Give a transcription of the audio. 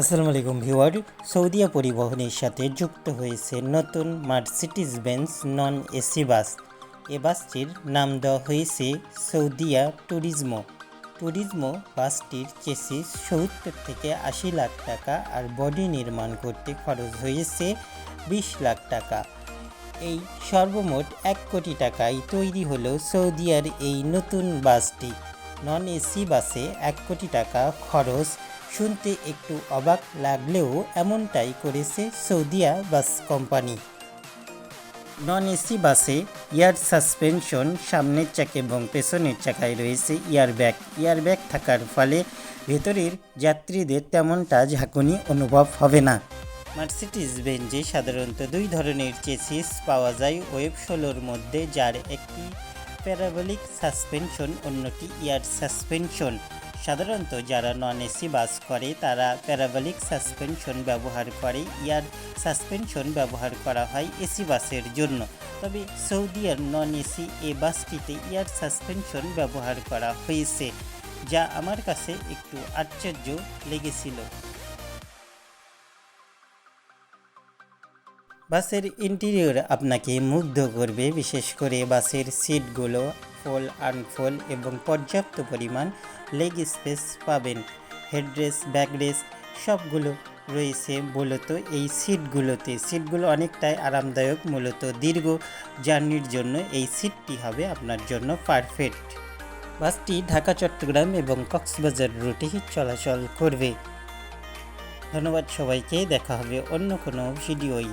আসসালামু আলাইকুম ভিউয়ার। সৌদিয়া পরিবহনের সাথে যুক্ত হয়েছে নতুন Mercedes Benz non AC bus. এ বাসটির নাম দেওয়া হয়েছে সৌদিয়া ট্যুরিজমো। ট্যুরিজমো বাসটির চেসিস সত্তর থেকে আশি লাখ টাকা আর বডি নির্মাণ করতে খরচ হয়েছে বিশ লাখ টাকা। এই সর্বমোট এক কোটি টাকায় তৈরি হলো সৌদিয়ার এই নতুন বাসটি। নন এসি বাসে এক কোটি টাকা খরচ শুনতে একটু অবাক লাগলেও এমনটাই করেছে Saudia bus company. Non AC বাসে এয়ার সাসপেনশন সামনের চাকে এবং পেছনের চাকায় রয়েছে ইয়ার ব্যাগ ইয়ার ব্যাগ থাকার ফলে ভেতরের যাত্রীদের তেমনটা ঝাঁকুনি অনুভব হবে না। মার্সিডিজ বেঞ্জে সাধারণত দুই ধরনের চেসিস পাওয়া যায়। ওয়েব ষোলোর মধ্যে, যার একটি প্যারাবলিক সাসপেনশন, অন্যটি এয়ার সাসপেনশন। সাধারণত যারা নন এসি বাস করে, তারা প্যারাবলিক সাসপেনশন ব্যবহার করে। ইয়ার সাসপেনশন ব্যবহার করা হয় এসি বাসের জন্য। তবে সৌদিয়ার নন এসি এ বাসটিতে ইয়ার সাসপেনশন ব্যবহার করা হয়েছে, যা আমার কাছে একটু আশ্চর্য লেগেছিল। বাসের ইন্টেরিয়র আপনাকে মুগ্ধ করবে, বিশেষ করে বাসের সিটগুলো ফোল আনফোল এবং পর্যাপ্ত পরিমাণ লেগ স্পেস পাবেন। হেডরেস, ব্যাকরেস সবগুলো রয়েছে মূলত এই সিটগুলোতে। সিটগুলো অনেকটাই আরামদায়ক, মূলত দীর্ঘ জার্নির জন্য এই সিটটি হবে আপনার জন্য পারফেক্ট। বাসটি ঢাকা, চট্টগ্রাম এবং কক্সবাজার রুটে চলাচল করবে। ধন্যবাদ সবাইকে, দেখা হবে অন্য কোনো ভিডিওই